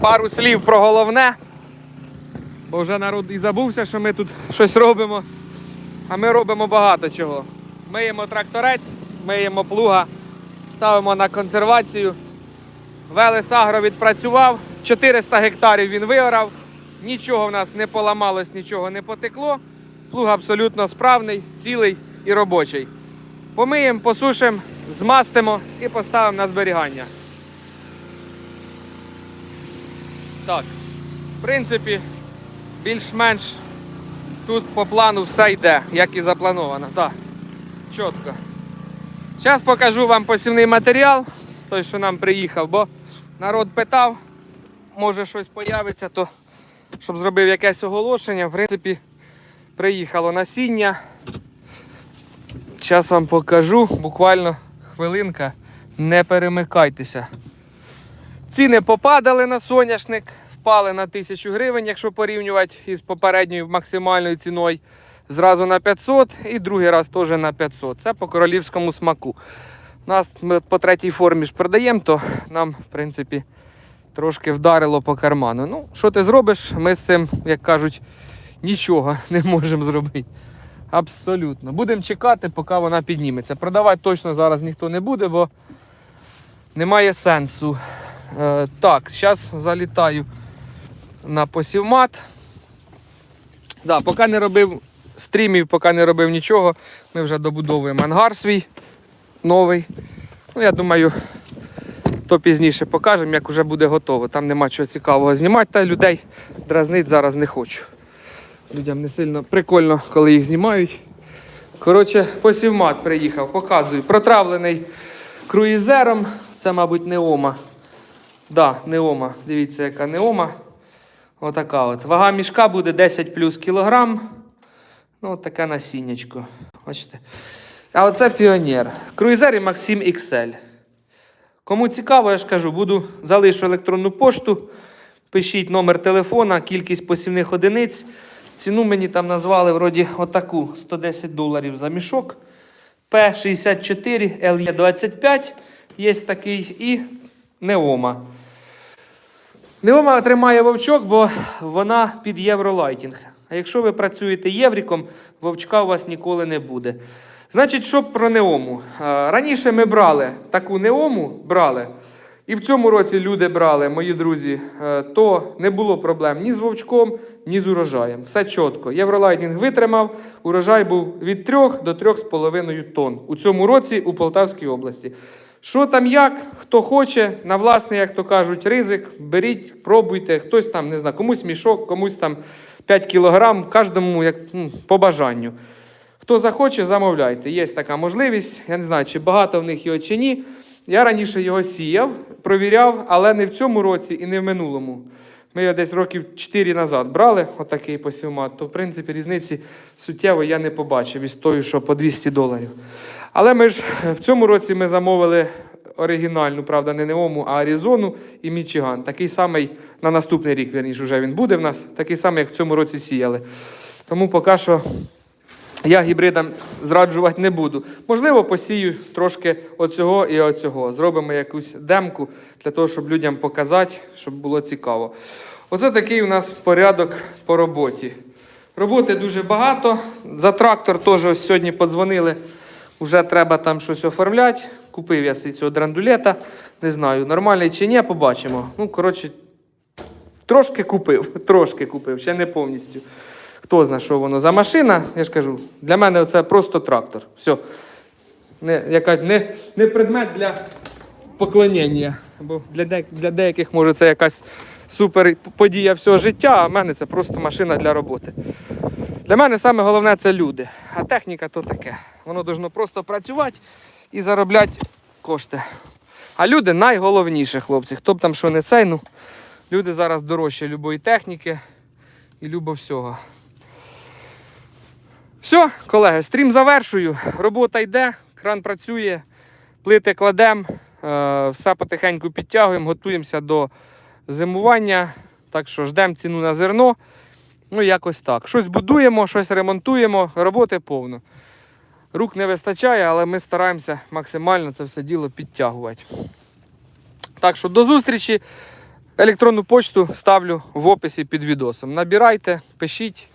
Пару слів про головне. Бо вже народ і забувся, що ми тут щось робимо. А ми робимо багато чого. Миємо тракторець, миємо плуга, ставимо на консервацію. Велес Агро відпрацював, 400 гектарів він виорав, нічого в нас не поламалось, нічого не потекло. Плуг абсолютно справний, цілий і робочий. Помиємо, посушимо, змастимо і поставимо на зберігання. Так, в принципі, більш-менш тут по плану все йде, як і заплановано. Так, чітко. Зараз покажу вам посівний матеріал, той, що нам приїхав, бо народ питав, може щось появиться, то щоб зробив якесь оголошення. В принципі, приїхало насіння. Зараз вам покажу, буквально хвилинка, не перемикайтеся. Ціни попадали на соняшник, впали на 1000 гривень, якщо порівнювати із попередньою максимальною ціною. Зразу на 500 і другий раз теж на 500. Це по королівському смаку. Нас ми по третій формі ж продаємо, то нам, в принципі, трошки вдарило по карману. Ну, що ти зробиш? Ми з цим, як кажуть, нічого не можемо зробити. Абсолютно. Будемо чекати, поки вона підніметься. Продавати точно зараз ніхто не буде, бо немає сенсу. Е, так, зараз залітаю на посівмат. Да, поки не робив стрімів, поки не робив нічого, ми вже добудовуємо ангар свій новий. Ну, я думаю, то пізніше покажемо, як вже буде готово. Там нема чого цікавого знімати, та людей дразнить зараз не хочу. Людям не сильно прикольно, коли їх знімають. Коротше, посівмат приїхав, показую. Протравлений круїзером. Це, мабуть, неома. Да, неома. Дивіться, яка неома. Отака от. Вага мішка буде 10 плюс кілограм. Ну, от таке насіннячко. Бачите. А оце піонер. Круїзер і Максим XL. Кому цікаво, я ж кажу, буду залишу електронну пошту. Пишіть номер телефона, кількість посівних одиниць. Ціну мені там назвали вроді отаку 110 доларів за мішок. П64, LE25 є такий і Неома. Неома тримає вовчок, бо вона під євролайтінг. А якщо ви працюєте євріком, вовчка у вас ніколи не буде. Значить, що про неому? Раніше ми брали таку неому, брали. І в цьому році люди брали, мої друзі, е, то не було проблем ні з вовчком, ні з урожаєм. Все чітко. Євролайтінг витримав, урожай був від 3 до 3,5 тонн у цьому році у Полтавській області. Що там як, хто хоче, на власний, як то кажуть, ризик, беріть, пробуйте, хтось там, не знаю, комусь мішок, комусь там 5 кілограм, кожному як, ну, по бажанню. Хто захоче, замовляйте. Є така можливість. Я не знаю, чи багато в них його чи ні. Я раніше його сіяв, провіряв, але не в цьому році і не в минулому. Ми його десь років 4 назад брали, отакий посівмат, то в принципі різниці суттєво я не побачив із тою, що по 200 доларів. Але ми ж в цьому році ми замовили оригінальну, правда, не Неому, а Аризону і Мічиган. Такий самий на наступний рік, верніше, вже він буде в нас, такий самий, як в цьому році сіяли. Тому поки що я гібридам зраджувати не буду. Можливо, посію трошки оцього і оцього. Зробимо якусь демку для того, щоб людям показати, щоб було цікаво. Оце такий у нас порядок по роботі. Роботи дуже багато. За трактор теж ось сьогодні подзвонили. Вже треба там щось оформляти. Купив я цього драндулета. Не знаю, нормальний чи ні, побачимо. Ну, коротше, трошки купив, трошки купив, ще не повністю. Хто знає, що воно за машина, я ж кажу, для мене це просто трактор. Все. Не, яка, не, не предмет для поклонення. Бо для, де, для деяких може це якась супер подія всього життя, а в мене це просто машина для роботи. Для мене саме головне це люди. А техніка то таке. Воно должно просто працювати і заробляти кошти. А люди найголовніше, хлопці. Хто б там що не цей, ну люди зараз дорожче любої техніки і любо всього. Все, колеги, стрім завершую. Робота йде, кран працює, плити кладемо, е, все потихеньку підтягуємо, готуємося до зимування. Так що ждемо ціну на зерно. Ну, якось так. Щось будуємо, щось ремонтуємо, роботи повно. Рук не вистачає, але ми стараємося максимально це все діло підтягувати. Так що до зустрічі. Електронну почту ставлю в описі під відосом. Набирайте, пишіть.